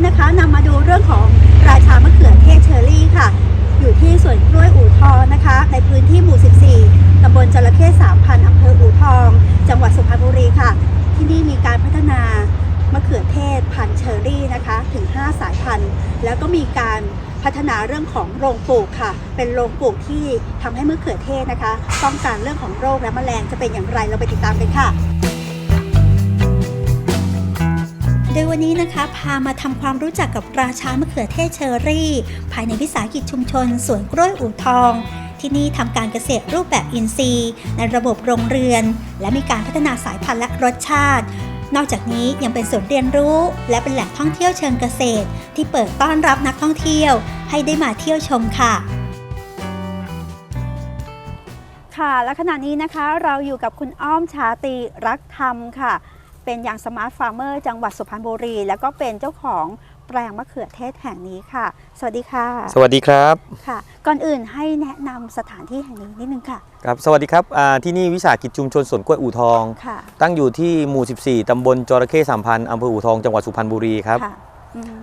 นี้นะคะนำมาดูเรื่องของราชามะเขือเทศเชอรี่ค่ะ อยู่ที่สวนกล้วยอู่ทองนะคะ ในพื้นที่หมู่ 14ตำบลจระเข้3,000อำเภออู่ทอง จังหวัดสุพรรณบุรีค่ะ ที่นี่มีการพัฒนามะเขือเทศพันเชอรี่นะคะถึง 5 สายพันธุ์ แล้วก็มีการพัฒนาเรื่องของโรงปลูกค่ะ เป็นโรงปลูกที่ทำให้มะเขือเทศนะคะป้องกันเรื่องของโรคและแมลงจะเป็นอย่างไรเราไปติดตามกันค่ะ โดยวันนี้นะคะพามาทำความรู้จักกับราชามะเขือเทศเชอรี่ ภายในวิสาหกิจชุมชนสวนกล้วยอู่ทอง ที่นี่ทำการเกษตรรูปแบบอินทรีย์ ในระบบโรงเรือน และมีการพัฒนาสายพันธุ์และรสชาติ นอกจากนี้ยังเป็นศูนย์เรียนรู้ และเป็นแหล่งท่องเที่ยวเชิงเกษตร ที่เปิดต้อนรับนักท่องเที่ยว ให้ได้มาเที่ยวชมค่ะค่ะและขณะนี้นะคะเราอยู่กับคุณอ้อมชาตรีรักธรรมค่ะ เป็นอย่างสมาร์ทฟาร์มเมอร์จังหวัดสุพรรณบุรี แล้วก็เป็นเจ้าของแปลงมะเขือเทศแห่งนี้ค่ะ สวัสดีค่ะ สวัสดีครับค่ะ ก่อนอื่นให้แนะนำสถานที่แห่งนี้นิดนึงค่ะครับสวัสดีครับอ่าที่นี่วิสาหกิจชุมชนสวนกล้วยอู่ทองค่ะตั้งอยู่ที่หมู่ 14ตำบลจระเข้สามพันอำเภออู่ทองจังหวัดสุพรรณบุรีครับค่ะอืม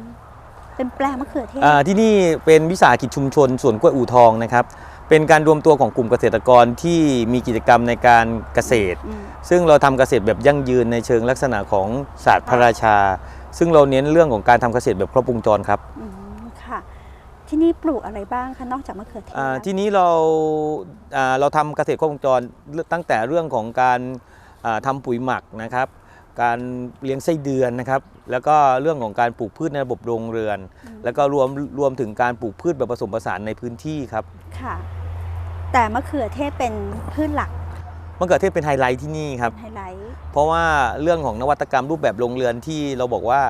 เป็นแปลงมะเขือเทศอ่าที่นี่เป็นวิสาหกิจชุมชนสวนกล้วยอู่ทองนะครับ เป็นการรวมตัวของกลุ่มเกษตรกรที่มีกิจกรรมในการเกษตรอืมซึ่งเราทำเกษตรแบบยั่งยืนในเชิงลักษณะของศาสตร์พระราชา ซึ่งเราเน้นเรื่องของการทำเกษตรแบบครบวงจรครับอืมค่ะที่นี่ปลูกอะไรบ้างคะนอกจากมะเขือเทศอ่าแล้วที่นี้เราอ่าเราทำเกษตรครบวงจรตั้งแต่เรื่องของการอ่าทำปุ๋ยหมักนะครับ การเลี้ยงไส้เดือนนะครับ แล้วก็เรื่องของการปลูกพืชในระบบโรงเรือน แล้วก็รวมรวมถึงการปลูกพืชแบบผสมผสานในพื้นที่ครับค่ะ แต่มะเขือเทศเป็นพืชหลักมะเขือเทศเป็นไฮไลท์ที่นี่ครับไฮไลท์เพราะว่าเรื่องของนวัตกรรมรูปแบบโรงเรือนที่เราบอกว่า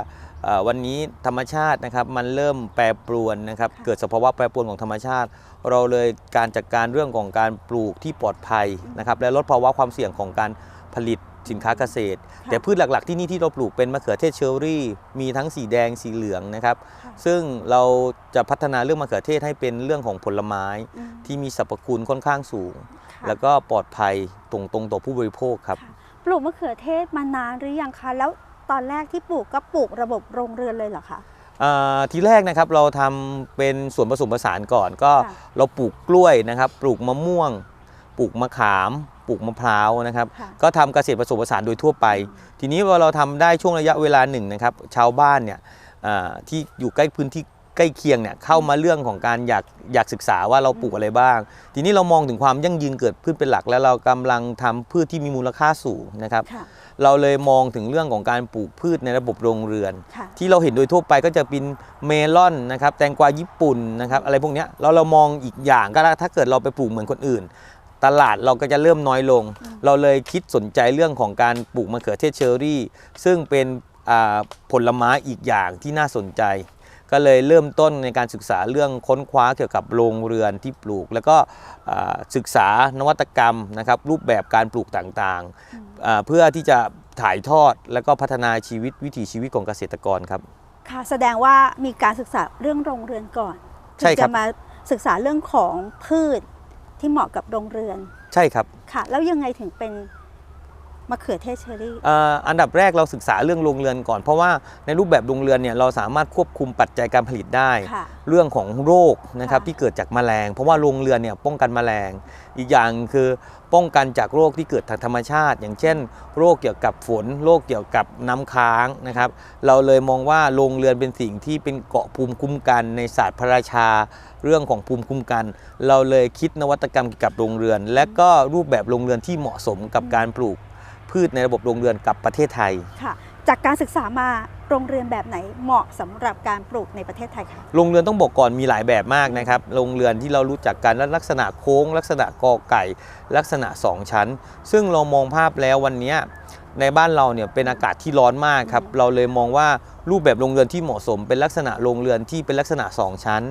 เอ่อวันนี้ธรรมชาตินะครับมันเริ่มแปรปรวนนะครับเกิดสภาวะแปรปรวนของธรรมชาติ เราเลยการจัดการเรื่องของการปลูกที่ปลอดภัยนะครับและลดภาวะความเสี่ยงของการผลิต สินค้าเกษตรค่ะแต่พืชหลักๆที่นี่ที่เราปลูกเป็นมะเขือเทศเชอรี่ มีทั้งสีแดงสีเหลืองนะครับค่ะซึ่งเราจะพัฒนาเรื่องมะเขือเทศให้เป็นเรื่องของผลไม้อืมที่มีสรรพคุณค่อนข้างสูงค่ะแล้วก็ปลอดภัยตรงตรงต่อผู้บริโภคครับค่ะปลูกมะเขือเทศมานานหรือยังคะแล้วตอนแรกที่ปลูกก็ปลูกระบบโรงเรือนเลยเหรอคะอ่าทีแรกนะครับเราทำเป็นส่วนผสมผสานก่อนก็ค่ะเราปลูกกล้วยนะครับ ปลูกมะม่วง ปลูกมะขาม ปลูกมะพร้าวนะครับค่ะก็ทำเกษตรผสมผสานโดยทั่วไป ทีนี้พอเราทำได้ช่วงระยะเวลาหนึ่งนะครับ ชาวบ้านเนี่ยอ่าที่อยู่ใกล้พื้นที่ใกล้เคียงเนี่ยเข้ามาเรื่องของการอยากอยากศึกษาว่าเราปลูกอะไรบ้าง ทีนี้เรามองถึงความยั่งยืนเกิดขึ้นเป็นหลัก แล้วเรากำลังทำพืชที่มีมูลค่าสูงนะครับค่ะเราเลยมองถึงเรื่องของการปลูกพืชในระบบโรงเรือนค่ะที่เราเห็นโดยทั่วไปก็จะเป็นเมลอนนะครับแตงกวาญี่ปุ่นนะครับอะไรพวกเนี้ยเราเรามองอีกอย่างก็ได้ถ้าเกิดเราไปปลูกเหมือนคนอื่น ตลาดเราก็จะเริ่มน้อยลง เราเลยคิดสนใจเรื่องของการปลูกมะเขือเทศเชอรี่ ซึ่งเป็นอ่าผลไม้อีกอย่างที่น่าสนใจ ก็เลยเริ่มต้นในการศึกษาเรื่องค้นคว้าเกี่ยวกับโรงเรือนที่ปลูก แล้วก็อ่าศึกษานวัตกรรมนะครับรูปแบบการปลูกต่างๆอ่าเพื่อที่จะถ่ายทอดแล้วก็พัฒนาชีวิตวิถีชีวิตของเกษตรกรครับค่ะแสดงว่ามีการศึกษาเรื่องโรงเรือนก่อนใช่ถึงครัจะบมาศึกษาเรื่องของพืช ที่เหมาะกับโรงเรือน ใช่ครับ ค่ะ แล้วยังไงถึงเป็น มะเขือเทศเชอรี่เอ่ออันดับแรกเราศึกษาเรื่องโรงเรือนก่อน เพราะว่าในรูปแบบโรงเรือนเนี่ยเราสามารถควบคุมปัจจัยการผลิตได้ค่ะเรื่องของโรคนะครับค่ะที่เกิดจากแมลง เพราะว่าโรงเรือนเนี่ยป้องกันแมลง อีกอย่างคือป้องกันจากโรคที่เกิดทางธรรมชาติ อย่างเช่น โรคเกี่ยวกับฝน โรคเกี่ยวกับน้ำค้างนะครับเราเลยมองว่าโรงเรือนเป็นสิ่งที่เป็นเกราะภูมิคุ้มกันในศาสตร์พระราชาเรื่องของภูมิคุ้มกัน เราเลยคิดนวัตกรรมเกี่ยวกับโรงเรือน และก็รูปแบบโรงเรือนที่เหมาะสมกับการปลูก พืชในระบบโรงเรือนกับประเทศไทย ค่ะ จากการศึกษามาโรงเรือนแบบไหนเหมาะสำหรับการปลูกในประเทศไทยคะโรงเรือนต้องบอกก่อนมีหลายแบบมากนะครับ โรงเรือนที่เรารู้จักกันและลักษณะโค้ง ลักษณะกอไก่ ลักษณะ 2 ชั้น ซึ่งเรามองภาพแล้ววันเนี้ยในบ้านเราเนี่ยเป็นอากาศที่ร้อนมากครับ เราเลยมองว่า รูปแบบโรงเรือนที่เหมาะสม เป็นลักษณะโรงเรือนที่เป็นลักษณะ 2 ชั้น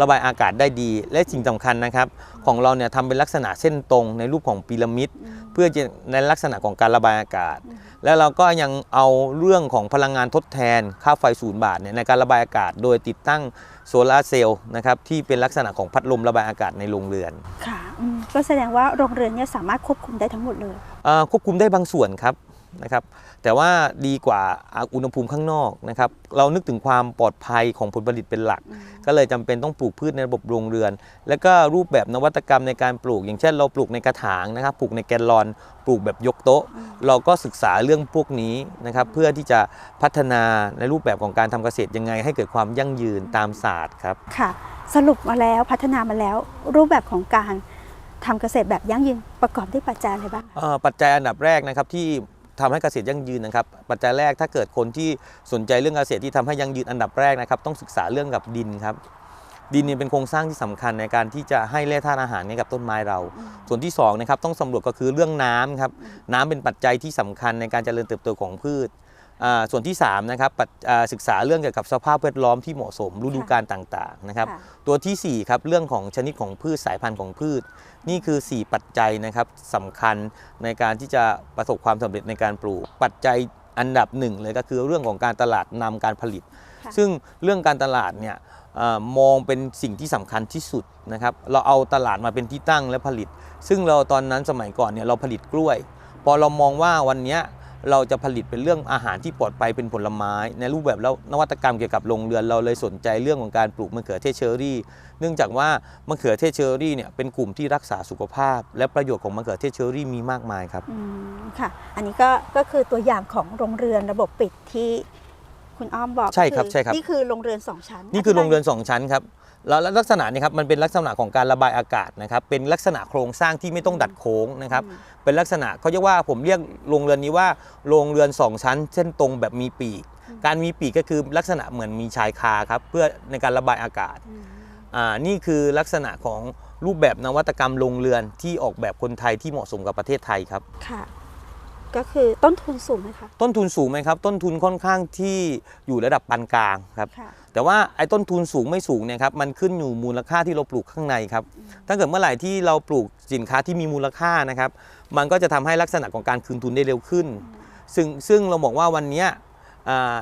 ระบายอากาศได้ดี และสิ่งสำคัญนะครับ ของเราเนี่ยทำเป็นลักษณะเส้นตรงในรูปของพีระมิด เพื่อจะในลักษณะของการระบายอากาศ แล้วเราก็ยังเอาเรื่องของพลังงานทดแทน ค่าไฟศูนย์บาทเนี่ยในการระบายอากาศ โดยติดตั้งโซลาร์เซลล์นะครับที่เป็นลักษณะของพัดลมระบายอากาศในโรงเรือน ค่ะอืมก็แสดงว่าโรงเรือนเนี่ยสามารถควบคุมได้ทั้งหมดเลยเอ่อควบคุมได้บางส่วนครับ นะครับแต่ว่าดีกว่าอุณหภูมิข้างนอกนะครับเรานึกถึงความปลอดภัยของผลผลิตเป็นหลัก ก็เลยจำเป็นต้องปลูกพืชในระบบโรงเรือน แล้วก็รูปแบบนวัตกรรมในการปลูก อย่างเช่น เราปลูกในกระถางนะครับปลูกในแกนลอน ปลูกแบบยกโต๊ะ เราก็ศึกษาเรื่องพวกนี้นะครับเพื่อที่จะพัฒนาในรูปแบบของการทำเกษตรยังไง ให้เกิดความยั่งยืนตามศาสตร์ครับค่ะสรุปมาแล้วพัฒนามาแล้วรูปแบบของการทำเกษตรแบบยั่งยืนประกอบด้วยปัจจัยอะไรบ้างคะเอ่อปัจจัยอันดับแรกนะครับที่ ทำให้เกษตรยั่งยืนนะครับ ปัจจัยแรกถ้าเกิดคนที่สนใจเรื่องเกษตรที่ทำให้ยั่งยืนอันดับแรกนะครับ ต้องศึกษาเรื่องกับดินครับ ดินเนี่ยเป็นโครงสร้างที่สำคัญในการที่จะให้แร่ธาตุอาหารให้กับต้นไม้เรา ส่วนที่สองนะครับต้องสำรวจก็คือเรื่องน้ำครับ น้ำเป็นปัจจัยที่สำคัญในการเจริญเติบโตของพืช ส่วนที่สามนะครับปัจอ่าศึกษาเรื่องเกี่ยวกับสภาพแวดล้อมที่เหมาะสมฤดูกาลต่างๆนะครับค่ะตัวทีสี่4ครับเรื่องของชนิดของพืชสายพันธุ์ของพืช นี่คือ 4 ปัจจัยนะครับสำคัญในการที่จะประสบความสำเร็จในการปลูก ปัจจัยอันดับหนึ่งเลยก็คือเรื่องของการตลาดนำการผลิตค่ะซึ่งเรื่องการตลาดเนี่ยเออมองเป็นสิ่งที่สำคัญที่สุดนะครับเราเอาตลาดมาเป็นที่ตั้งและผลิต ซึ่งเราตอนนั้นสมัยก่อนเนี่ยเราผลิตกล้วย พอเรามองว่าวันเนี้ย เราจะผลิตเป็นเรื่องอาหารที่ปลอดภัยเป็นผลไม้ ในรูปแบบแล้วนวัตกรรมเกี่ยวกับโรงเรือนเราเลยสนใจเรื่องของการปลูกมะเขือเทศเชอรี่ เนื่องจากว่ามะเขือเทศเชอรี่เนี่ยเป็นกลุ่มที่รักษาสุขภาพ และประโยชน์ของมะเขือเทศเชอรี่มีมากมายครับอืมค่ะ อันนี้ก็ก็คือตัวอย่างของโรงเรือนระบบปิดที่คุณอ้อมบอกใช่ครับก็อใช่ครับนี่คือโรงเรือนสองชั้นนี่คือโรงเรือน2ชั้นครับ แล้วลักษณะนี้ครับมันเป็นลักษณะของการระบายอากาศนะครับเป็นลักษณะโครงสร้างที่ไม่ต้องดัดโค้งนะครับเป็นลักษณะเขาเรียกว่าผมเรียกโรงเรือนนี้ว่าโรงเรือน 2 ชั้น เส้นตรงแบบมีปีก การมีปีกก็คือลักษณะเหมือนมีชายคาครับเพื่อในการระบายอากาศอืมอ่านี่คือลักษณะของรูปแบบนวัตกรรมโรงเรือนที่ออกแบบคนไทยที่เหมาะสมกับประเทศไทยครับค่ะก็คือต้นทุนสูงไหมคะต้นทุนสูงไหมครับ ต้นทุนค่อนข้างที่อยู่ระดับปานกลางครับค่ะ แต่ว่าไอ้ต้นทุนสูงไม่สูงเนี่ยครับมันขึ้นอยู่มูลค่าที่เราปลูกข้างในครับถ้าเกิดเมื่อไหร่ที่เราปลูกสินค้าที่มีมูลค่านะครับ มันก็จะทำให้ลักษณะของการคืนทุนได้เร็วขึ้น ซึ่งซึ่งเราบอกว่าวันเนี้ยอ่า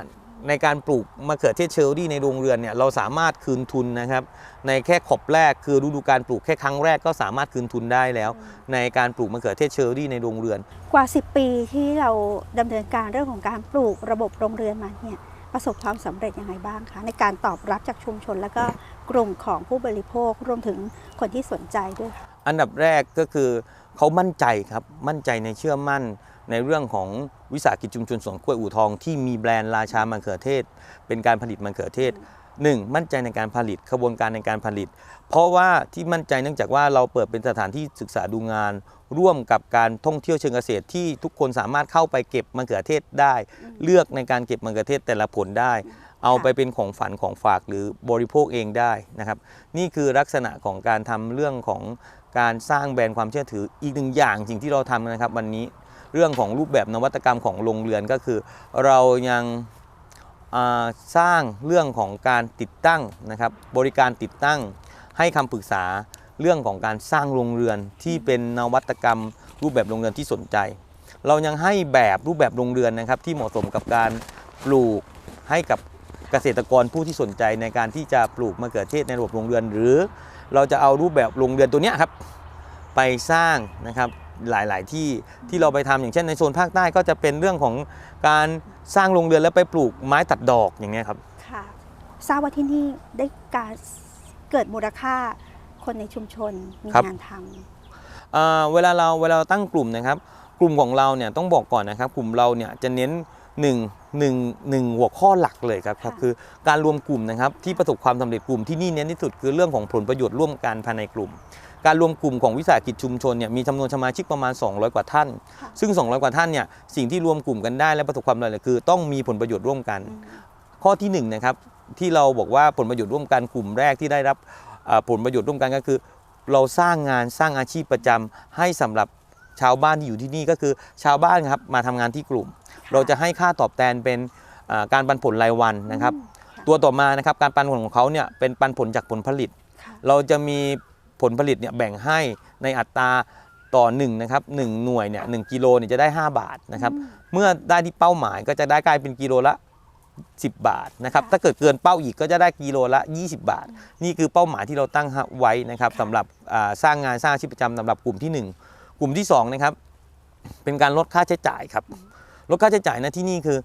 ในการปลูกมะเขือเทศเชอรี่ในโรงเรือนเนี่ยเราสามารถคืนทุนนะครับ ในแค่ขอบแรกคือฤดูการปลูกแค่ครั้งแรกก็สามารถคืนทุนได้แล้ว ในการปลูกมะเขือเทศเชอรี่ในโรงเรือน กว่า 10 ปีที่เราดำเนินการเรื่องของการปลูกระบบโรงเรือนมาเนี่ย ประสบความสำเร็จยังไงบ้างคะในการตอบรับจากชุมชน แล้วก็กลุ่มของผู้บริโภครวมถึงคนที่สนใจด้วยค่ะอันดับแรกก็คือเขามั่นใจครับมั่นใจในเชื่อมั่นในเรื่องของวิสาหกิจชุมชนสวนกล้วยอู่ทอง ที่มีแบรนด์ราชามะเขือเทศ เป็นการผลิตมะเขือเทศ 1. มั่นใจในการผลิตขบวนการในการผลิต เพราะว่าที่มั่นใจเนื่องจากว่าเราเปิดเป็นสถานที่ศึกษาดูงาน ร่วมกับการท่องเที่ยวเชิงเกษตรที่ทุกคนสามารถเข้าไปเก็บมะเขือเทศได้ เลือกในการเก็บมะเขือเทศแต่ละผลได้ เอาไปเป็นของฝันของฝากหรือบริโภคเองได้นะครับ นี่คือลักษณะของการทำเรื่องของการสร้างแบรนด์ความเชื่อถืออีกหนึ่งอย่างสิ่งที่เราทำนะครับ วันนี้เรื่องของรูปแบบนวัตกรรมของโรงเรือนก็คือ เรายังอ่า สร้างเรื่องของการติดตั้งนะครับบริการติดตั้งให้คำปรึกษาเรื่องของการสร้างโรงเรือนที่เป็นนวัตกรรม รูปแบบโรงเรือนที่สนใจ เรายังให้แบบรูปแบบโรงเรือนนะครับที่เหมาะสมกับการปลูกให้กับเกษตรกรผู้ที่สนใจในการที่จะปลูกมะเขือเทศในระบบโรงเรือน หรือเราจะเอารูปแบบโรงเรือนตัวนี้ครับไปสร้างนะครับ หลาย ๆ ที่ที่เราไปทำอย่างเช่นในโซนภาคใต้ก็จะเป็นเรื่องของการสร้างโรงเรือนแล้วไปปลูกไม้ตัดดอกอย่างเงี้ยครับค่ะทราบว่าที่นี่ได้การเกิดมูลค่าคนในชุมชนมีครับงานทอ่าเวลาเราเวลาเราตั้งกลุ่มนะครับ กลุ่มของเราเนี่ยต้องบอกก่อนนะครับ กลุ่มเราเนี่ยจะเน้นหนึ่งหนึ่งหนึ่งหัวข้อหลักเลยครับครับคือการรวมกลุ่มนะครับที่ประสบความสำเร็จกลุ่มที่นี่เน้นที่สุดคือเรื่องของผลประโยชน์ร่วมกันภายในกลุ่ม การรวมกลุ่มของวิสาหกิจชุมชนเนี่ยมีจำนวนสมาชิกประมาณ 200 กว่าท่าน ซึ่ง 200 กว่าท่านเนี่ยสิ่งที่รวมกลุ่มกันได้และประสบความสำเร็จคือต้องมีผลประโยชน์ร่วมกัน ข้อที่หนึ่งนะครับที่เราบอกว่าผลประโยชน์ร่วมกันกลุ่มแรกที่ได้รับเอ่อผลประโยชน์ร่วมกันก็คือ เราสร้างงานสร้างอาชีพประจำให้สำหรับชาวบ้านที่อยู่ที่นี่ก็คือชาวบ้านครับมาทำงานที่กลุ่มำเราจะให้ค่าตอบแทนเป็นอ่าการปันผลรายวันนะครับ ตัวต่อมานะครับการปันผลของเขาเนี่ยเป็นปันผลจากผลผลิตค่ะเราจะมี ผลผลิตเนี่ยแบ่งให้ในอัตราต่อ1นะครับหนึ่งหน่วยเนี่ยหนึ่งกิโลเนี่ยจะได้ 5 บาทนะครับเมื่อได้ที่เป้าหมายก็จะได้กลายเป็นกิโลละ 10 บาทนะครับถ้าเกิดเกินเป้าอีกก็จะได้กิโลละ 20 บาท นี่คือเป้าหมายที่เราตั้งไว้นะครับสำหรับอ่าสร้างงานสร้างอาชีพประจำสำหรับกลุ่มที่ 1 กลุ่มที่2นะครับเป็นการลดค่าใช้จ่ายครับลดค่าใช้จ่ายนะที่นี่คือ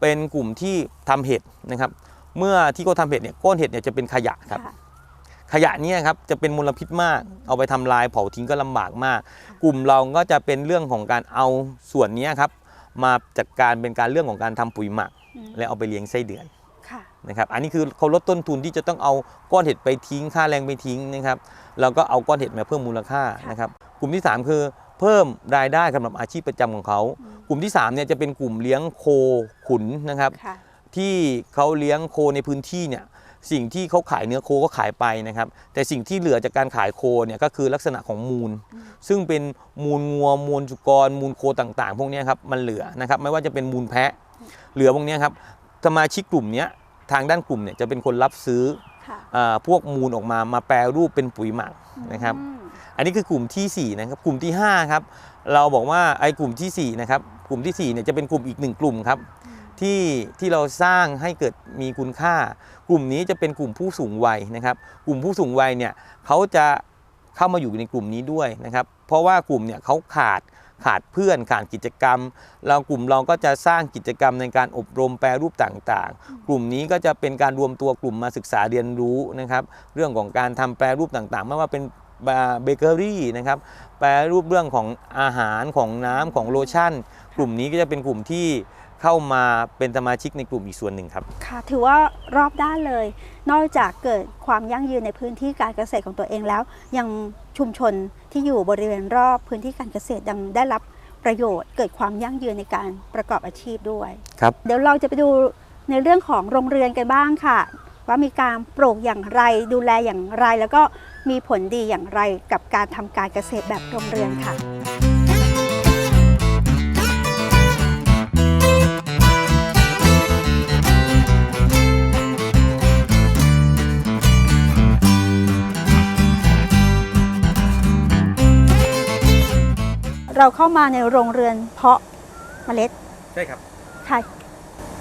เป็นกลุ่มที่ทำเห็ดนะครับเมื่อที่เขาทำเห็ดเนี่ยก้อนเห็ดเนี่ยจะเป็นขยะครับค่ะ ขยะเนี่ยครับจะเป็นมลพิษมาก เอาไปทำลายเผาทิ้งก็ลำบากมาก กลุ่มเราก็จะเป็นเรื่องของการเอาส่วนเนี้ยครับ มาจัดการเป็นการเรื่องของการทำปุ๋ยหมักอืมและเอาไปเลี้ยงไส้เดือนค่ะนะครับอันนี้คือเขาลดต้นทุนที่จะต้องเอาก้อนเห็ดไปทิ้งค่าแรงไปทิ้งนะครับเราก็เอาก้อนเห็ดมาเพิ่มมูลค่านะครับกลุ่มที่ 3 คือเพิ่มรายได้สำหรับอาชีพประจำของเขา กลุ่มที่3เนี่ยจะเป็นกลุ่มเลี้ยงโคขุนนะครับค่ะที่เขาเลี้ยงโคในพื้นที่เนี่ย สิ่งที่เขาขายเนื้อโคก็ขายไปนะครับ แต่สิ่งที่เหลือจากการขายโคเนี่ยก็คือลักษณะของมูล ซึ่งเป็นมูลงัวมูลจุกร มูลโคต่างๆ พวกเนี้ยครับมันเหลือนะครับไม่ว่าจะเป็นมูลแพะ เหลือพวกเนี้ยครับสมาชิกกลุ่มเนี้ยทางด้านกลุ่มเนี่ยจะเป็นคนรับซื้อค่ะอาพวกมูลออกมามาแปรรูปเป็นปุ๋ยหมักนะครับอืมอันนี้คือกลุ่มทีสี่4นะครับกลุ่มที่5ครับเราบอกว่าไอ้กลุ่มทีสี่4นะครับกลุ่มที่4เนี่ยจะเป็นกลุ่มอีกหนึ่งกลุ่มครับที่ที่เราสร้างให้เกิดมีคุณค่า กลุ่มนี้จะเป็นกลุ่มผู้สูงวัยนะครับ กลุ่มผู้สูงวัยเนี่ยเขาจะเข้ามาอยู่ในกลุ่มนี้ด้วยนะครับ เพราะว่ากลุ่มเนี่ยเขาขาดขาดเพื่อนขาดกิจกรรม เรากลุ่มเราก็จะสร้างกิจกรรมในการอบรมแปรรูปต่างๆ กลุ่มนี้ก็จะเป็นการรวมตัวกลุ่มมาศึกษาเรียนรู้นะครับ เรื่องของการทำแปรรูปต่างๆ ไม่ว่าเป็นเบเกอรี่นะครับแปรรูปเรื่องของอาหารของน้ำของโลชั่น กลุ่มนี้ก็จะเป็นกลุ่มที่ เข้ามาเป็นสมาชิกในกลุ่มอีกส่วนหนึ่งครับ ค่ะ ถือว่ารอบด้านเลย นอกจากเกิดความยั่งยืนในพื้นที่การเกษตรของตัวเองแล้ว ยังชุมชนที่อยู่บริเวณรอบพื้นที่การเกษตรยังได้รับประโยชน์ เกิดความยั่งยืนในการประกอบอาชีพด้วย ครับ เดี๋ยวเราจะไปดูในเรื่องของโรงเรือนกันบ้างค่ะ ว่ามีการปลูกอย่างไรดูแลอย่างไร แล้วก็มีผลดีอย่างไรกับการทำการเกษตรแบบโรงเรือนค่ะ เราเข้ามาในโรงเรือนเพาะเมล็ดใช่ครับค่ะ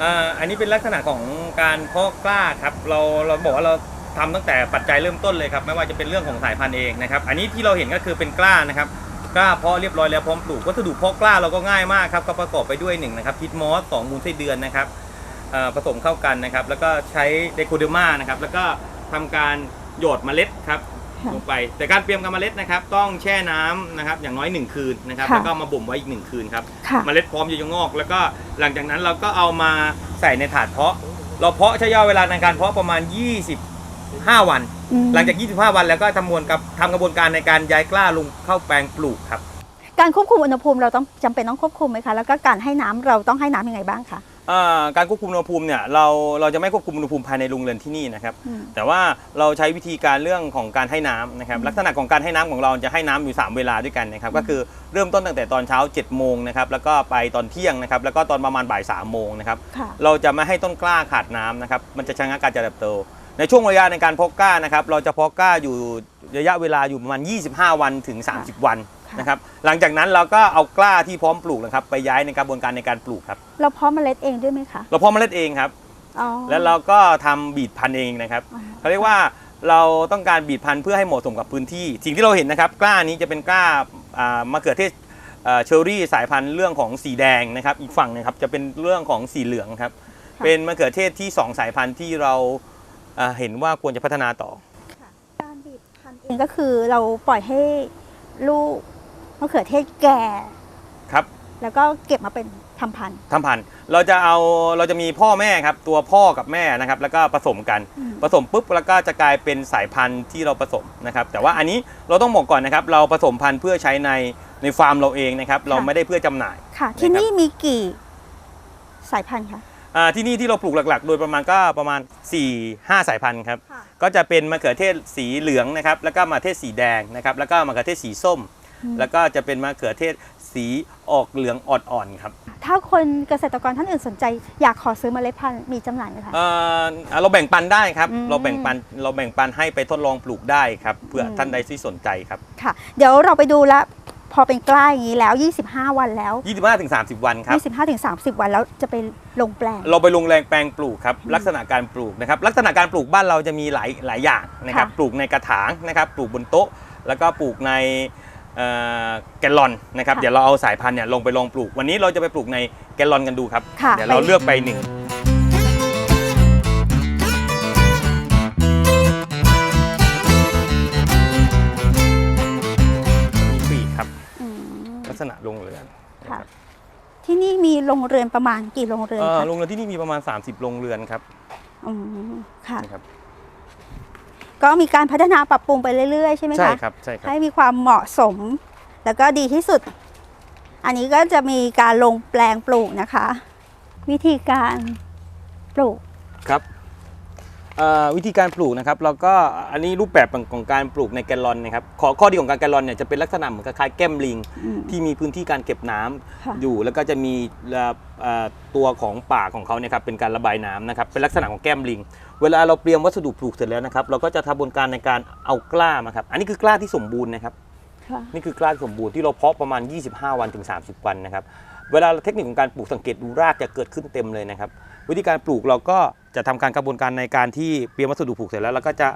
อ่าอันนี้เป็นลักษณะของการเพาะกล้าครับ เราเราบอกว่าเราทำตั้งแต่ปัจจัยเริ่มต้นเลยครับไม่ว่าจะเป็นเรื่องของสายพันธุ์เองนะครับ อันนี้ที่เราเห็นก็คือเป็นกล้านะครับกล้าเพาะเรียบร้อยแล้วพร้อมปลูกวัสดุเพาะกล้าเราก็ง่ายมากครับก็ประกอบไปด้วยหนึ่งนะครับพิทมอสสองมูลไส้เดือนนะครับเอ่อผสมเข้ากันนะครับ แล้วก็ใช้เดโคเดอร์มานะครับ แล้วก็ทำการหยดเมล็ดครับ ค่ะ ลงไป แต่การเตรียมกับเมล็ดนะครับ ต้องแช่น้ำนะครับอย่างน้อยหนึ่งคืนนะครับ ค่ะแล้วก็มาบ่มไว้อีกหนึ่งคืนครับค่ะ เมล็ดพร้อมจะงอก แล้วก็หลังจากนั้นเราก็เอามาใส่ในถาดเพาะ เราเพาะใช้ระยะเวลาในการเพาะประมาณ 25 วัน อืมหลังจาก 25 วันแล้วก็ทำมวลกับทำกระบวนการในการย้ายกล้าลงเข้าแปลงปลูกครับ การควบคุมอุณหภูมิเราต้องจำเป็นต้องควบคุมไหมคะ แล้วก็การให้น้ำเราต้องให้น้ำยังไงบ้างคะอ่า การควบคุมอุณหภูมิเนี่ยเราเราจะไม่ควบคุมอุณหภูมิภายในโรงเรือนที่นี่นะครับอืมแต่ว่าเราใช้วิธีการเรื่องของการให้น้ำนะครับ ลักษณะของการให้น้ำของเราจะให้น้ำอยู่ 3 เวลาด้วยกันนะครับ ก็คือเริ่มต้นตั้งแต่ตอนเช้า7โมงนะครับแล้วก็ไปตอนเที่ยงนะครับ แล้วก็ตอนประมาณบ่าย3โมงนะครับค่ะเราจะไม่ให้ต้นกล้าขาดน้ำนะครับ มันจะชะงักการเจริญเติบโตในช่วงระยะในการเพาะกล้านะครับ เราจะเพาะกล้าอยู่ระยะเวลาอยู่ประมาณ 25 วันถึง 30 วันค่ะ นะครับหลังจากนั้นเราก็เอากล้าที่พร้อมปลูกนะครับไปย้ายในกระบวนการในการปลูกครับ เราเพาะเมล็ดเองด้วยไหมคะเราเพาะเมล็ดเองครับอ๋อแล้วเราก็ทำบีดพันธุ์เองนะครับอ๋อเขาเรียกว่าเราต้องการบีดพันธุ์เพื่อให้เหมาะสมกับพื้นที่ สิ่งที่เราเห็นนะครับ กล้านี้จะเป็นกล้าอ่ามะเขือเทศเชอรี่สายพันธุ์เรื่องของสีแดงนะครับอีกฝั่งหนึงครับจะเป็นเรื่องของสีเหลืองครับค่ะเป็นมะเขือเทศที่2สายพันธุ์ที่เราเอ่อเห็นว่าควรจะพัฒนาต่อ การบีบพันธุ์เองก็คือเราปล่อยให้ลูก มะเขือเทศแก่ ครับแล้วก็เก็บมาเป็นทำพันธุ์ ทำพันธุ์เราจะเอาเราจะมีพ่อแม่ครับ ตัวพ่อกับแม่นะครับ แล้วก็ผสมกันอืม ผสมปุ๊บแล้วก็จะกลายเป็นสายพันธุ์ที่เราผสมนะครับ แต่ว่าอันนี้เราต้องบอกก่อนนะครับ เราผสมพันธุ์เพื่อใช้ในในฟาร์มเราเองนะครับ เราไม่ได้เพื่อจำหน่าย ค่ะ ที่นี่มีกี่สายพันธุ์คะ อ่าที่นี่ที่เราปลูกหลักๆ โดยประมาณก็ประมาณ 4 5 สายพันธุ์ครับ ค่ะ ก็จะเป็นมะเขือเทศสีเหลืองนะครับ แล้วก็มะเขือเทศสีแดงนะครับ แล้วก็มะเขือเทศสีส้ม แล้วก็จะเป็นมะเขือเทศสีออกเหลืองอ่อนๆครับ ถ้าคนเกษตรกรท่านอื่นสนใจ อยากขอซื้อเมล็ดพันธุ์มีจำหน่ายไหมคะ เอ่อเราแบ่งปันได้ครับ อืม เราแบ่งปันเราแบ่งปันให้ไปทดลองปลูกได้ครับเพื่ออมท่านใดที่สนใจครับ ค่ะ เดี๋ยวเราไปดูละพอเป็นกล้าอย่างนี้แล้ว 25 วันแล้ว 25ถึง30 วันครับ 25ถึง30 วันแล้วจะไปลงแปลง เราไปลงแรงแปลงปลูกครับลักษณะการปลูกนะครับลักษณะการปลูกบ้านเราจะมีหลายหลายอย่างนะครับค่ะ ปลูกในกระถางนะครับปลูกบนโต๊ะ แล้วก็ปลูกในเอ่อ แกลลอนนะครับเดี๋ยวเราเอาสายพันธุ์เนี่ยลงไปลองปลูก วันนี้เราจะไปปลูกในแกลลอนกันดูครับ ค่ะ เดี๋ยวเราไปเลือกไปหนึ่งมีปีกครับอืมลักษณะโรงเรือนค่ะ ที่นี่มีโรงเรือนประมาณกี่โรงเรือนเอ่อคะโรงเรือนที่นี่มีประมาณ 30 โรงเรือนครับอืมค่ะ นะครับ ก็มีการพัฒนาปรับปรุงไปเรื่อยๆ ใช่ไหมคะ ใช่ครับใช่ครับให้มีความเหมาะสม แล้วก็ดีที่สุด อันนี้ก็จะมีการลงแปลงปลูกนะคะ วิธีการปลูกครับเอ่อ วิธีการปลูกนะครับเราก็อันนี้รูปแบบของการปลูกในแกลลอนนะครับขอข้อดีของการแกลลอนเนี่ยจะเป็นลักษณะเหมือนคล้ายๆแก้มลิงอืมที่มีพื้นที่การเก็บน้ำค่ะอยู่แล้วก็จะมีเอ่อเอ่อตัวของป่ากของเขาเนี่ยครับเป็นการระบายน้ำนะครับเป็นลักษณะของแก้มลิง เวลาเราเตรียมวัสดุปลูกเสร็จแล้วนะครับเราก็จะทำบวนการในการเอากล้ามาครับอันนี้คือกล้าที่สมบูรณ์นะครับค่ะนี่คือกล้าที่สมบูรณ์ที่เราเพาะประมาณ 25 วันถึง 30 วันนะครับเวลาเทคนิคของการปลูกสังเกตดูรากจะเกิดขึ้นเต็มเลยนะครับวิธีการปลูกเราก็ จะทำการกระบวนการในการที่เตรียมวัสดุปลูกเสร็จแล้วเราก็จะ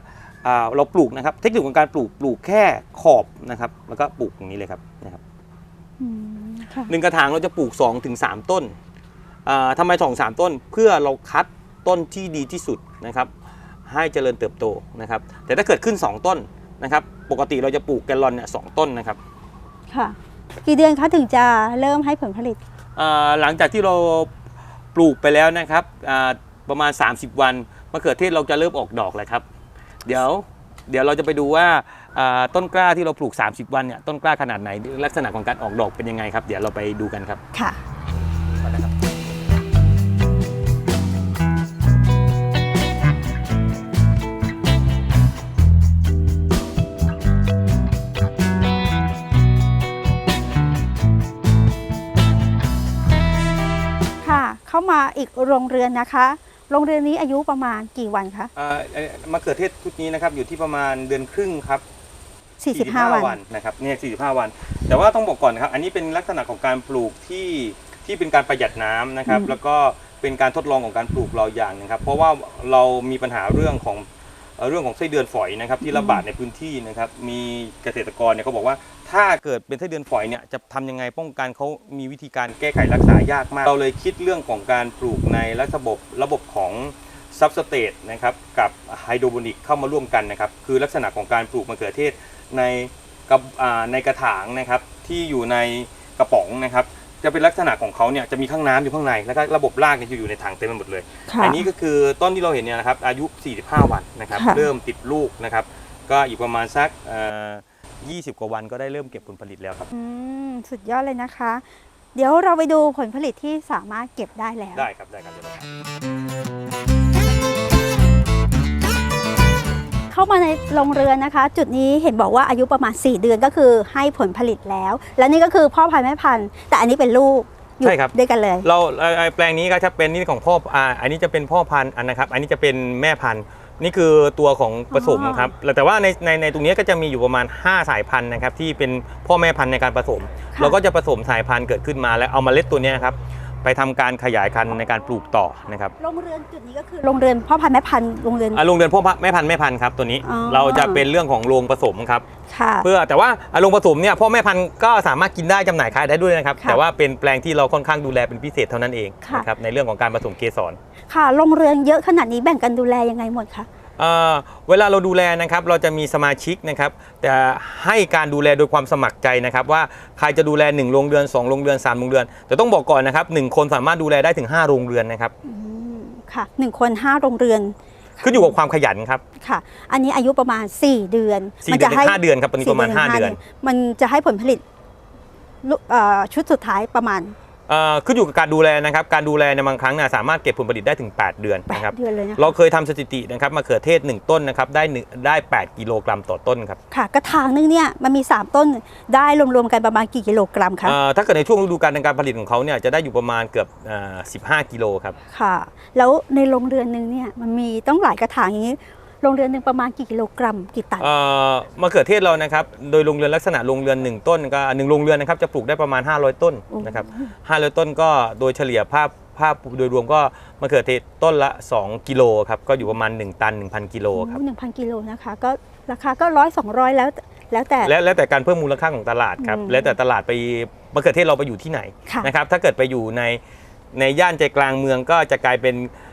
อ่าเราปลูกนะครับ เทคนิคของการปลูกปลูกแค่ขอบนะครับ แล้วก็ปลูกอย่างนี้เลยครับนะครับอืมค่ะหนึ่งกระถางเราจะปลูก2-3ถึง3ต้นอ่าทำไมสองสามต้นเพื่อเราคัดต้นที่ดีที่สุดนะครับ ให้เจริญเติบโตนะครับ แต่ถ้าเกิดขึ้น 2 ต้นนะครับ ปกติเราจะปลูกแกลลอนเนี่ยสองต้นนะครับค่ะกี่เดือนคะถึงจะเริ่มให้ผลผลิตอ่าหลังจากที่เราปลูกไปแล้วนะครับอ่า ประมาณ 30 วันมะเขือเทศเราจะเริ่มออกดอกแล้วครับ เดี๋ยวเดี๋ยวเราจะไปดูว่าอ่าต้นกล้าที่เราปลูก 30 วันเนี่ยต้นกล้าขนาดไหนลักษณะของการออกดอกเป็นยังไงครับ เดี๋ยวเราไปดูกันครับค่ะค่ะ เข้ามาอีกโรงเรือนนะคะ โรงเรือนนี้อายุประมาณกี่วันคะอ่าเอ่อมะเขือเทศชุดนี้นะครับอยู่ที่ประมาณเดือนครึ่งครับ45 วัน นะครับเนี่ย45 วัน แต่ว่าต้องบอกก่อนนะครับ อันนี้เป็นลักษณะของการปลูกที่ที่เป็นการประหยัดน้ำนะครับ อืม แล้วก็เป็นการทดลองของการปลูกเราอย่างหนึงครับ เพราะว่าเรามีปัญหาเรื่องของ เรื่องของไส้เดือนฝอยนะครับที่ระบาดในพื้นที่นะครับมีเกษตรกรเนี่ยเขาบอกว่า ถ้าเกิดเป็นไส้เดือนฝอยเนี่ยจะทำยังไงป้องกันเขามีวิธีการแก้ไขรักษายากมาก เราเลยคิดเรื่องของการปลูกในระบบระบบของซับสเตทนะครับกับไฮโดรโปนิกเข้ามาร่วมกันนะครับคือลักษณะของการปลูกมะเขือเทศในกระในกระถางนะครับที่อยู่ในกระป๋องนะครับ จะเป็นลักษณะของเขาเนี่ยจะมีข้างน้ำอยู่ข้างในแล้วก็ระบบรากเนี่ยจะอยู่ในถังเต็มไปหมดเลยค่ะอันี้ก็คือต้นที่เราเห็นเนี่ยนะครับอายุ 45 วันนะครับค่ะเริ่มติดลูกนะครับก็อีกประมาณสักเอ่อ20กว่าวันก็ได้เริ่มเก็บผลผลิตแล้วครับอืมสุดยอดเลยนะคะ เดี๋ยวเราไปดูผลผลิตที่สามารถเก็บได้แล้ว ได้ครับได้ครับ เดี๋ยวเราเข้ามาในโรงเรือนนะคะ จุดนี้เห็นบอกว่าอายุประมาณ 4 เดือนก็คือให้ผลผลิตแล้ว และนี่ก็คือพ่อพันธุ์แม่พันธุ์แต่อันนี้เป็นลูกอยู่ใช่ครับด้วยกันเลย เราเอ่อแปลงนี้ก็จะเป็นนี่ของพ่ออ่าอันนี้จะเป็นพ่อพันธุ์อันนะครับ อันนี้จะเป็นแม่พันธุ์ นี่คือตัวของผสมอ๋อครับแล้วแต่ว่าในในในตรงนี้ก็จะมีอยู่ประมาณ 5 สายพันธุ์นะครับที่เป็นพ่อแม่พันธุ์ในการผสม ค่ะ เราก็จะผสมสายพันธุ์เกิดขึ้นมาแล้วเอาเมล็ดตัวเนี้ยครับ ไปทำการขยายพันธุ์ในการปลูกต่อนะครับโรงเรือนจุดนี้ก็คือโรงเรือนพ่อพันธุ์แม่พันธุ์โรงเรือนอะโรงเรือนพ่อพันธุ์แม่พันธุ์แม่พันธุ์ครับตัวนี้อ๋อเราจะเป็นเรื่องของโรงผสมครับค่ะเพื่อแต่ว่าอะโรงผสมเนี่ยพ่อแม่พันธุ์ก็สามารถกินได้จำหน่ายขายได้ด้วยนะครับค่ะแต่ว่าเป็นแปลงที่เราค่อนข้างดูแลเป็นพิเศษเท่านั้นเองค่ะนะครับในเรื่องของการผสมเกสรค่ะโรงเรือนเยอะขนาดนี้แบ่งกันดูแลยังไงหมดคะ เอ่อเวลาเราดูแลนะครับเราจะมีสมาชิกนะครับแต่ให้การดูแลโดยความสมัครใจนะครับ ว่าใครจะดูแล1โรงเรือน2โรงเรือน3โรงเรือน แต่ต้องบอกก่อนนะครับหนึ่งคนสามารถดูแลได้ถึง 5 โรงเรือนนะครับอืมค่ะหนึ่งคนห้าโรงเรือนขึ้นอยู่กับความขยันครับค่ะ อันนี้อายุประมาณ 4 เดือนสี่เดือนถึงห้าเดือนครับตอนนี้ประมาณ4ห้าเดือน มันจะให้ผลผลิตลุเอ่อชุดสุดท้ายประมาณเอ่อ ขึ้นอยู่กับการดูแลนะครับ การดูแลในบางครั้งเนี่ยสามารถเก็บผลผลิตได้ถึง 8 เดือนนะครับ8เดือนเลยนะคะเราเคยทำสถิตินะครับมะเขือเทศ 1 ต้นนะครับได้หนึ่งได้ 8 กิโลกรัมต่อต้นครับ ค่ะ กระถางนึงเนี่ยมันมี 3 ต้นได้รวมๆกันประมาณกี่กิโลกรัมคะเอ่อถ้าเกิดในช่วงฤดูกาลในการผลิตของเขาเนี่ยจะได้อยู่ประมาณเกือบเอ่อ15 กิโลครับ ค่ะ แล้วในโรงเรือนหนึงเนี่ยมันมีต้องหลายกระถางอย่างนี้ โรงเรือนหนึ่งประมาณกี่กิโลกรัมกี่ตันเอ่อมะเขือเทศเรานะครับ โดยโรงเรือนลักษณะโรงเรือน1ต้นก็หนึ่งโรงเรือนนะครับจะปลูกได้ประมาณ 500 ต้นนะครับ500 ต้นก็โดยเฉลี่ยภาพภาพโดยรวมก็มะเขือเทศต้นละ 2 กิโลครับก็อยู่ประมาณ 1 ตัน 1,000 กิโลครับหนึ่งพันกิโลนะคะก็ราคาก็ร้อยสองร้อยแล้วแล้วแต่และแล้วแต่การเพิ่มมูลค่าของตลาดครับอืมแล้วแต่ตลาดไปมะเขือเทศเราไปอยู่ที่ไหนค่ะนะครับถ้าเกิดไปอยู่ในในย่านใจกลางเมืองก็จะกลายเป็นอ่า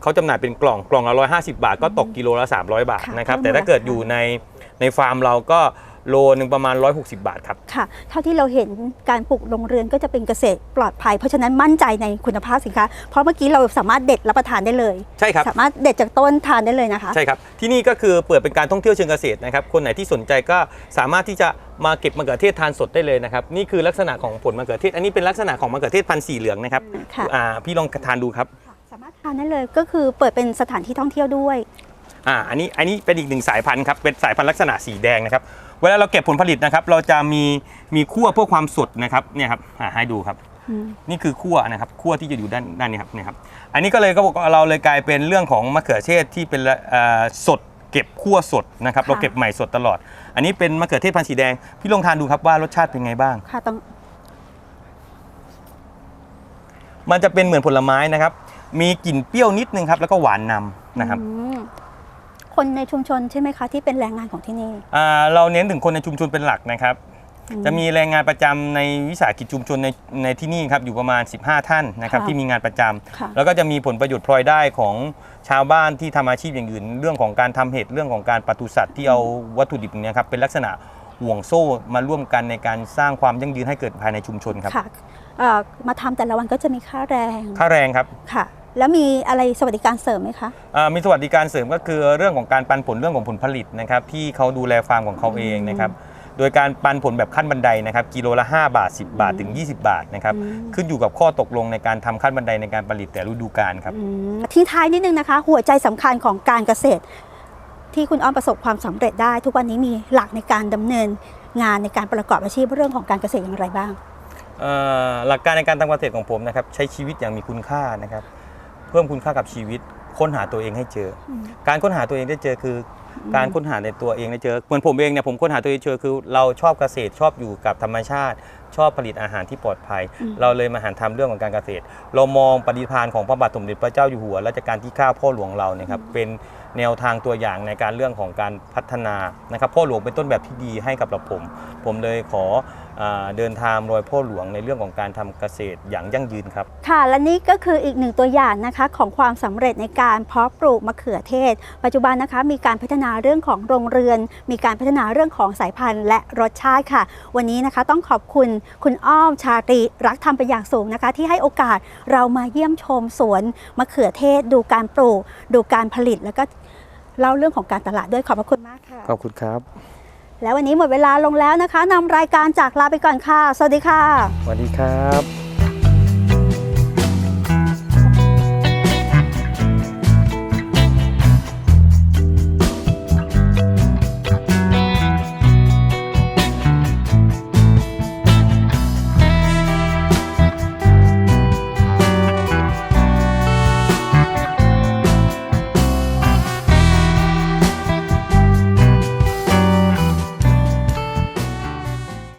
เขาจำหน่ายเป็นกล่องกล่องละ150 บาท ก็ตกกิโลละ 300 บาทค่ะนะครับเพิ่มแต่ถ้าเกิดราคาอยู่ในในฟาร์มเราก็โลนึงประมาณ 160 บาทครับ ค่ะ เท่าที่เราเห็นการปลูกโรงเรือนก็จะเป็นเกษตรปลอดภัย เพราะฉะนั้นมั่นใจในคุณภาพสินค้า เพราะเมื่อกี้เราสามารถเด็ดรับประทานได้เลย ใช่ครับ สามารถเด็ดจากต้นทานได้เลยนะคะ ใช่ครับ ที่นี่ก็คือเปิดเป็นการท่องเที่ยวเชิงเกษตรนะครับ คนไหนที่สนใจก็สามารถที่จะมาเก็บมะเขือเทศทานสดได้เลยนะครับ นี่คือลักษณะของผลมะเขือเทศ อันนี้เป็นลักษณะของมะเขือเทศพันธุ์สีเหลืองนะครับค่ะอ่าพี่ลองทานดูครับสามารถทานได้เลยก็คือเปิดเป็นสถานที่ท่องเที่ยวด้วยอ่าอันนี้อันนี้เป็นอีกหนึ่งสายพันธุ์ครับเป็นสายพันธุ์ลักษณะสีแดงนะครับเวลาเราเก็บผลผลิตนะครับ เราจะมีมีขั้วเพื่อความสดนะครับเนี่ยครับอ่าให้ดูครับอืมนี่คือขั้วนะครับขั้วที่จะอยู่ด้านด้านนี้ครับเนี่ยครับ อันนี้ก็เลยก็บอกว่าเราเลยกลายเป็นเรื่องของมะเขือเทศที่เป็นละเอ่อสดเก็บขั้วสดนะครับ เราเก็บใหม่สดตลอด อันนี้เป็นมะเขือเทศพันธุ์สีแดงพี่ลองทานดูครับว่ารสชาติเป็นไงบ้าง ค่ะต้องมันจะเป็นเหมือนผลไม้นะครับ มีกลิ่นเปรี้ยวนิดนึงครับแล้วก็หวานนำนะครับ อืมคนในชุมชนใช่ไหมคะ ที่เป็นแรงงานของที่นี่ อ่าเราเน้นถึงคนในชุมชนเป็นหลักนะครับ อืมจะมีแรงงานประจำในวิสาหกิจชุมชนในในที่นี่ครับอยู่ประมาณ 15 ท่านนะครับค่ะที่มีงานประจำค่ะ แล้วก็จะมีผลประโยชน์พลอยได้ของชาวบ้านที่ทำอาชีพอย่างอื่น เรื่องของการทำเห็ดเรื่องของการปศุสัตว์ที่เอาวัตถุดิบเนี่ยครับเป็นลักษณะห่วงโซ่มาร่วมกันในการสร้างความยั่งยืนให้เกิดภายในชุมชนครับค่ะเอ่อมาทำแต่ละวันก็จะมีค่าแรงค่าแรงครับ ค่ะ แล้วมีอะไรสวัสดิการเสริมไหมคะอ่ามีสวัสดิการเสริมก็คือเรื่องของการปันผลเรื่องของผลผลิตนะครับที่เขาดูแลฟาร์มของเขาเองนะครับโดยการปันผลแบบขั้นบันไดนะครับกิโลละ 5 บาท 10 บาทถึง 20 บาทนะครับอืมขึ้นอยู่กับข้อตกลงในการทำขั้นบันไดในการผลิตแต่ฤดูกาลครับอืมทิ้งท้ายนิดนึงนะคะ หัวใจสำคัญของการเกษตร ที่คุณอ้อมประสบความสำเร็จได้ ทุกวันนี้มีหลักในการดำเนินงานในการประกอบอาชีพเรื่องของการเกษตรอย่างไรบ้างเอ่อหลักการในการทำเกษตรของผมนะครับใช้ชีวิตอย่างมีคุณค่านะครับ เพิ่มคุณค่ากับชีวิต ค้นหาตัวเองให้เจออมการค้นหาตัวเองได้เจอคืออการค้นหาในตัวเองได้เจอเหมือนผมเองเนี่ยผมค้นหาตัวเองเจอคือ เราชอบเกษตรชอบอยู่กับธรรมชาติ ชอบผลิตอาหารที่ปลอดภัย เราเลยมาหันทำเรื่องของการเกษตร เรามองปฏิภาณของพระบาทสมเด็จพระเจ้าอยู่หัวรัชกาลที่ 9 พ่อหลวงเราเนี่ยครับเป็นแนวทางตัวอย่างในการเรื่องของการพัฒนานะครับพ่อหลวงเป็นต้นแบบที่ดีให้กับเราผม ผมเลยขออเดินทางรอยพ่อหลวงในเรื่องของการทำเกษตรอย่างยั่งยืนครับ ค่ะ และนี่ก็คืออีกหนึ่งตัวอย่างนะคะของความสำเร็จในการเพาะปลูกมะเขือเทศ ปัจจุบันนะคะมีการพัฒนาเรื่องของโรงเรือน มีการพัฒนาเรื่องของสายพันธุ์ และรสชาติค่ะ วันนี้นะคะต้องขอบคุณคุณอ้อมชาตรีรักทำเป็นอย่างสูงนะคะ ที่ให้โอกาสเรามาเยี่ยมชมสวนมะเขือเทศ ดูการปลูก ดูการผลิตแล้วก็ เล่าเรื่องของการตลาดด้วยขอบพระคุณมากค่ะ ขอบคุณครับ แล้ววันนี้หมดเวลาลงแล้วนะคะนำรายการจากลาไปก่อนค่ะ สวัสดีค่ะ สวัสดีครับ